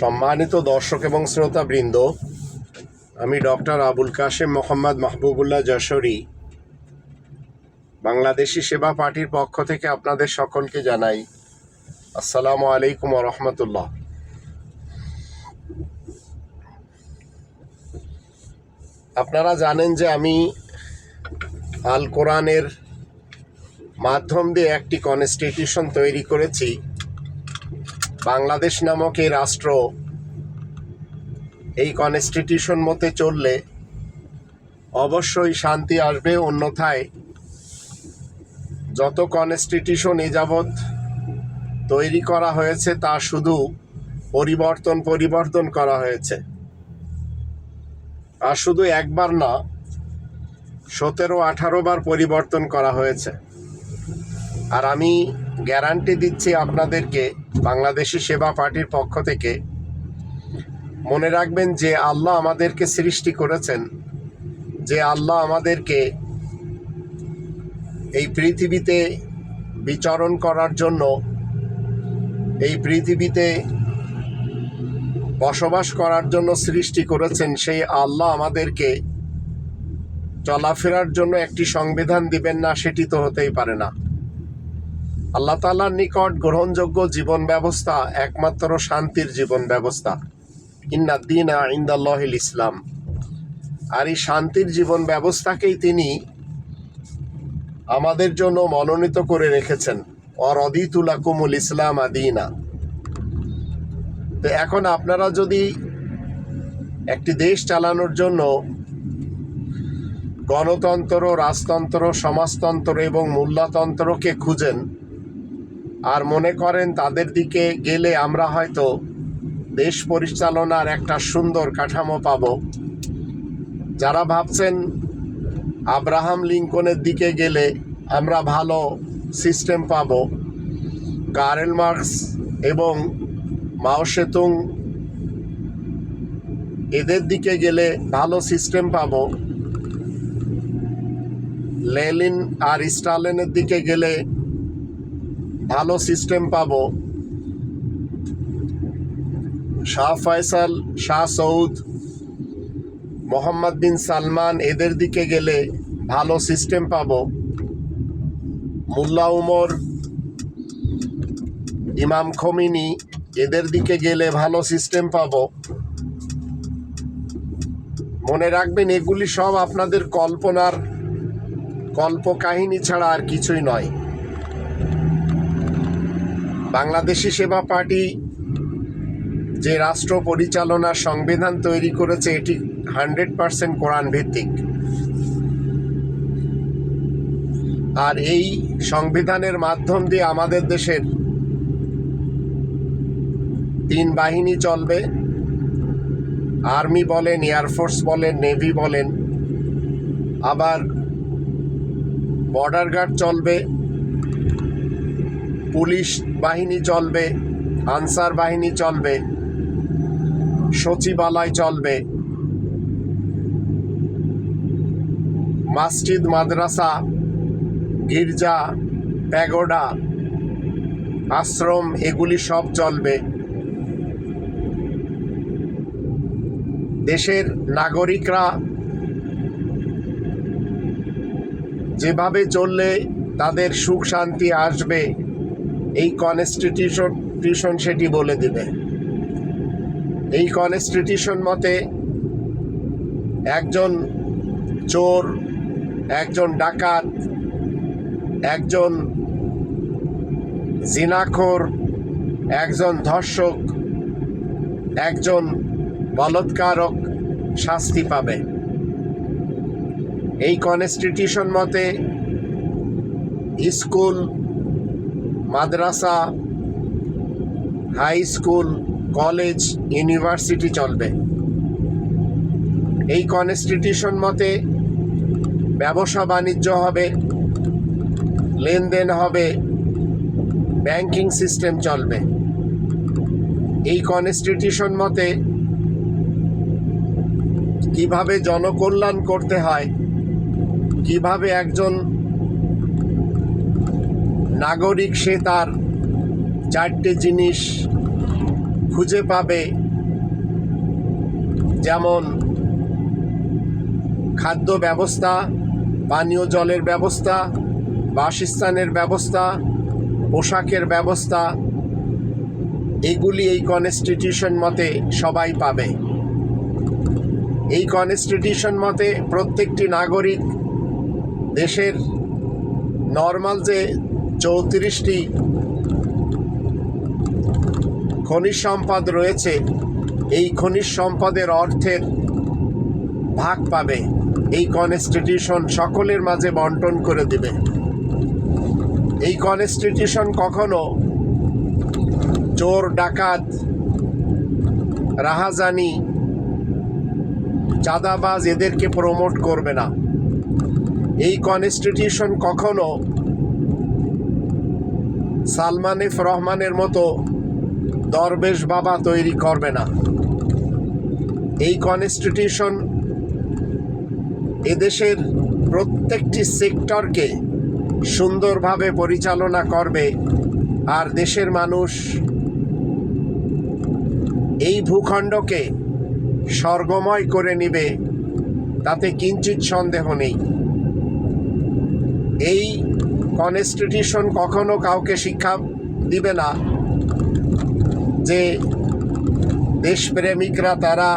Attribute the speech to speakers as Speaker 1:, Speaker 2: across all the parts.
Speaker 1: সম্মানিত দর্শক এবং শ্রোতাবৃন্দ, আমি ডক্টর আবুল কাশেম মোহাম্মদ মাহবুবুল্লাহ যশোরী, বাংলাদেশি সেবা পার্টির পক্ষ থেকে আপনাদের সকলকে জানাই আসসালামু আলাইকুম রহমতুল্লাহ। আপনারা জানেন যে আমি আল কোরআনের মাধ্যম দিয়ে একটি কনস্টিটিউশন তৈরি করেছি। বাংলাদেশ নামক এই রাষ্ট্র এই কনস্টিটিউশন মতে চললে অবশ্যই শান্তি আসবে। অন্যথায় যত কনস্টিটিউশন এ যাবৎ তৈরি করা হয়েছে, তা শুধু পরিবর্তন পরিবর্তন করা হয়েছে। আর শুধু একবার না, সতেরো আঠারো বার পরিবর্তন করা হয়েছে। আর আমি গ্যারান্টি দিচ্ছি আপনাদেরকে, বাংলাদেশি সেবা পার্টির পক্ষ থেকে। মনে রাখবেন যে আল্লাহ আমাদেরকে সৃষ্টি করেছেন, যে আল্লাহ আমাদেরকে এই পৃথিবীতে বিচরণ করার জন্য, এই পৃথিবীতে বসবাস করার জন্য সৃষ্টি করেছেন, সেই আল্লাহ আমাদেরকে চলাফেরার জন্য একটি সংবিধান দিবেন না, সেটি তো হতেই পারে না। আল্লাহ তালার নিকট গ্রহণযোগ্য জীবন ব্যবস্থা একমাত্র শান্তির জীবন ব্যবস্থা। ইন্না দিন ইন্দাল্লাহিল ইসলাম। আর এই শান্তির জীবন ব্যবস্থাকেই তিনি আমাদের জন্য মনোনীত করে রেখেছেন। অরদিতুলাকুমুল ইসলাম আদিনা। তো এখন আপনারা যদি একটি দেশ চালানোর জন্য গণতন্ত্র, রাজতন্ত্র, সমাজতন্ত্র এবং মূল্যতন্ত্রকে খুঁজেন আর মনে করেন তাদের দিকে গেলে আমরা হয়তো দেশ পরিচালনার একটা সুন্দর কাঠামো পাব। যারা ভাবছেন আব্রাহাম লিঙ্কনের দিকে গেলে আমরা ভালো সিস্টেম পাব কারেল মার্কস এবং মাও সেতুং এদের দিকে গেলে ভালো সিস্টেম পাব। লেলিন আর স্টালিনের দিকে গেলে ভালো সিস্টেম পাব। শাহ ফয়সাল, শাহ সৌদ, মোহাম্মদ বিন সালমান, এদের দিকে গেলে ভালো সিস্টেম পাবো। মুল্লা উমর, ইমাম খমিনি, এদের দিকে গেলে ভালো সিস্টেম পাব। মনে রাখবেন, এগুলি সব আপনাদের কল্পনার, কল্পকাহিনী ছাড়া আর কিছুই নয়। বাংলাদেশি সেবা পার্টি যে রাষ্ট্র পরিচালনার সংবিধান তৈরি করেছে, এটি হান্ড্রেড পারসেন্ট কোরআন ভিত্তিক আর এই সংবিধানের মাধ্যম দিয়ে আমাদের দেশের তিন বাহিনী চলবে। আর্মি বলেন এয়ারফোর্স বলেন, নেভি বলেন। আবার বর্ডার গার্ড চলবে। পুলিশ বাহিনী চলবে, আনসার বাহিনী চলবে, সচিবালয় চলবে, মসজিদ, মাদ্রাসা, গির্জা, প্যাগোডা, আশ্রম, এগুলি সব চলবে। দেশের নাগরিকরা যেভাবে চললে তাদের সুখ শান্তি আসবে। এই কনস্টিটিউশন টিউশন সেটি বলে দিবে। এই কনস্টিটিউশন মতে একজন চোর, একজন ডাকাত, একজন জিনাখোর, একজন ধর্ষক, একজন বলৎকারক শাস্তি পাবে। এই কনস্টিটিউশন মতে স্কুল মাদ্রাসা হাই স্কুল কলেজ ইউনিভার্সিটি চলবে। এই কনস্টিটিউশন মতে ব্যবসা বাণিজ্য হবে, লেনদেন হবে ব্যাংকিং সিস্টেম চলবে। এই কনস্টিটিউশন মতে কীভাবে জনকল্যাণ করতে হয়, কীভাবে একজন নাগরিক সে তার চারটে জিনিস খুঁজে পাবে। যেমন খাদ্য ব্যবস্থা, পানীয় জলের ব্যবস্থা, বাসস্থানের ব্যবস্থা, পোশাকের ব্যবস্থা, এগুলি এই কনস্টিটিউশন মতে সবাই পাবে। এই কনস্টিটিউশন মতে প্রত্যেকটি নাগরিক দেশের নর্মাল যে চৌত্রিশটি খনিজ সম্পদ রয়েছে। এই খনিজ সম্পদের অর্থের ভাগ পাবে। এই কনস্টিটিউশন সকলের মাঝে বন্টন করে দেবে। এই কনস্টিটিউশন কখনো চোর, ডাকাত, রাহাজানি, চাঁদাবাজ এদেরকে প্রমোট করবে না। এই কনস্টিটিউশন কখনো সালমান এফ রহমানের মতো দরবেশ বাবা তৈরি করবে না। এই কনস্টিটিউশন এদেশের প্রত্যেকটি সেক্টরকে সুন্দরভাবে পরিচালনা করবে আর দেশের মানুষ এই ভূখণ্ডকে স্বর্গময় করে নিবে, তাতে কিঞ্চিত সন্দেহ নেই। এই কনস্টিটিউশন কখনো কাউকে শিক্ষা দিবে না যে দেশপ্রেমিকরা তারা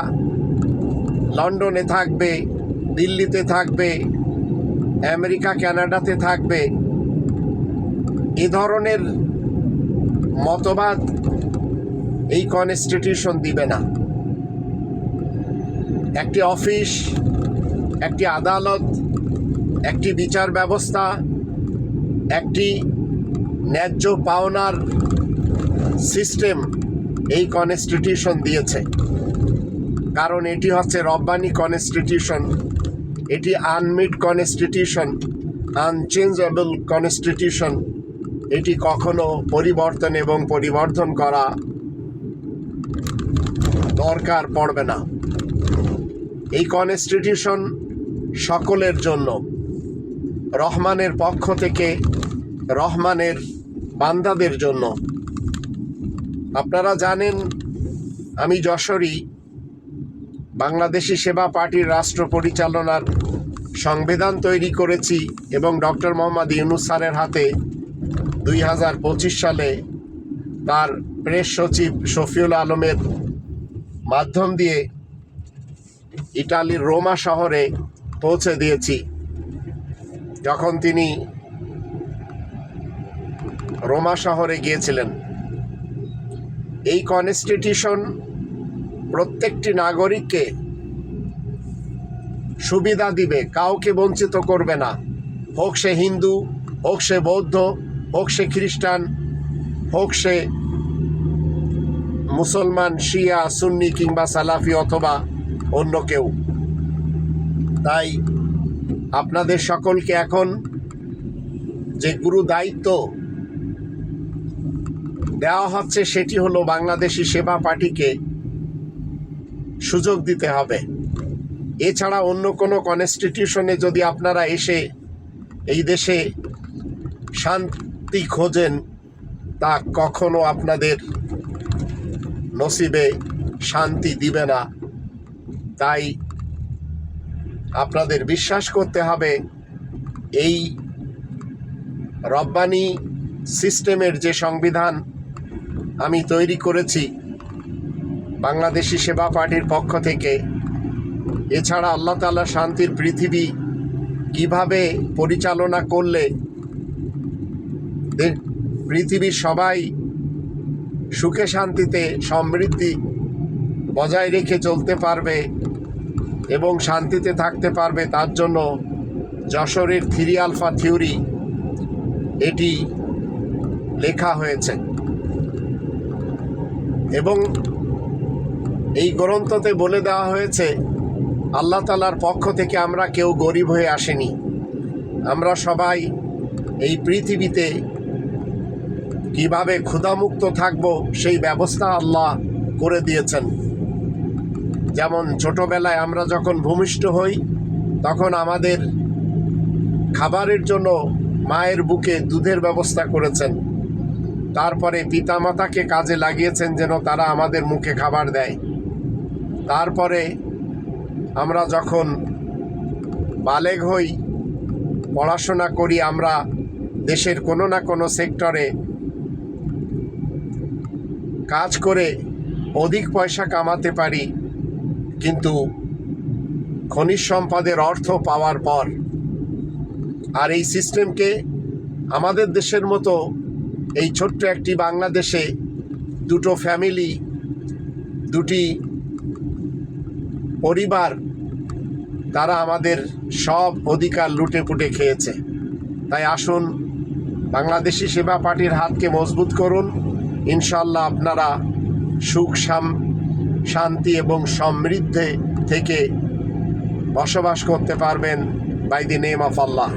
Speaker 1: লন্ডনে থাকবে, দিল্লিতে থাকবে, আমেরিকা, কানাডাতে থাকবে। এ ধরনের মতবাদ এই কনস্টিটিউশন দিবে না। একটি অফিস, একটি আদালত, একটি বিচার ব্যবস্থা একটি ন্যায্য পাওনার সিস্টেম এই কনস্টিটিউশন দিয়েছে। কারণ এটি হচ্ছে রব্বানি কনস্টিটিউশন। এটি আনমিট কনস্টিটিউশন, আনচেঞ্জেবল কনস্টিটিউশন। এটি কখনো পরিবর্তন এবং পরিবর্ধন করা দরকার পড়বে না। এই কনস্টিটিউশন সকলের জন্য, রহমানের পক্ষ থেকে রহমানের বান্দাদের জন্য। আপনারা জানেন, আমি যশোরী, বাংলাদেশি সেবা পার্টির রাষ্ট্র পরিচালনার সংবিধান তৈরি করেছি এবং ডক্টর মোহাম্মদ ইউনুস স্যারের হাতে দুই হাজার পঁচিশ সালে তার প্রেস সচিব শফিউল আলমের মাধ্যম দিয়ে ইটালির রোমা শহরে পৌঁছে দিয়েছি। যখন তিনি রোমা শহরে গিয়েছিলেন। এই কনস্টিটিউশন প্রত্যেকটি নাগরিককে সুবিধা দিবে, কাউকে বঞ্চিত করবে না। হোক সে হিন্দু, হোক সে বৌদ্ধ, হোক সে খ্রিস্টান, হোক সে মুসলমান, শিয়া, সুন্নি কিংবা সালাফি অথবা অন্য কেউ। তাই আপনাদের সকলকে এখন যে গুরু দায়িত্ব দেওয়া হচ্ছে সেটি হলো বাংলাদেশি সেবা পার্টিকে সুযোগ দিতে হবে। এছাড়া অন্য কোনো কনস্টিটিউশনে যদি আপনারা এসে এই দেশে শান্তি খোঁজেন, তা কখনো আপনাদের নসিবে শান্তি দিবে না। তাই আপনাদের বিশ্বাস করতে হবে, এই রব্বানি সিস্টেমের যে সংবিধান আমি তৈরি করেছি বাংলাদেশি সেবা পার্টির পক্ষ থেকে। এছাড়া আল্লাহ তাআলা শান্তির পৃথিবী কীভাবে পরিচালনা করলে পৃথিবীর সবাই সুখে শান্তিতে সমৃদ্ধি বজায় রেখে চলতে পারবে এবং শান্তিতে থাকতে পারবে, তার জন্য যশোরের থ্রি আলফা থিওরি এটি লেখা হয়েছে। এবং এই গ্রন্থতে বলে দেওয়া হয়েছে, আল্লাহ তালার পক্ষ থেকে আমরা কেউ গরিব হয়ে আসেনি। আমরা সবাই এই পৃথিবীতে কীভাবে ক্ষুধামুক্ত থাকব সেই ব্যবস্থা আল্লাহ করে দিয়েছেন। যেমন ছোটোবেলায় আমরা যখন ভূমিষ্ঠ হই, তখন আমাদের খাবারের জন্য মায়ের বুকে দুধের ব্যবস্থা করেছেন। তারপরে পিতামাতাকে কাজে লাগিয়েছেন যেন তারা আমাদের মুখে খাবার দেয়। তারপরে আমরা যখন বালেগ হই, পড়াশোনা করি, আমরা দেশের কোনো না কোনো সেক্টরে কাজ করে অধিক পয়সা কামাতে পারি, কিন্তু খনিজ সম্পদের অর্থ পাওয়ার পর আর এই সিস্টেমকে আমাদের দেশের মতো এই ছোট্ট একটি বাংলাদেশে দুটো ফ্যামিলি দুটি পরিবার, তারা আমাদের সব অধিকার লুটে পুটে খেয়েছে। তাই আসুন, বাংলাদেশি সেবা পার্টির হাতকে মজবুত করুন। ইনশাল্লাহ আপনারা সুখ শান্তি এবং সমৃদ্ধে থেকে বসবাস করতে পারবেন by the name of Allah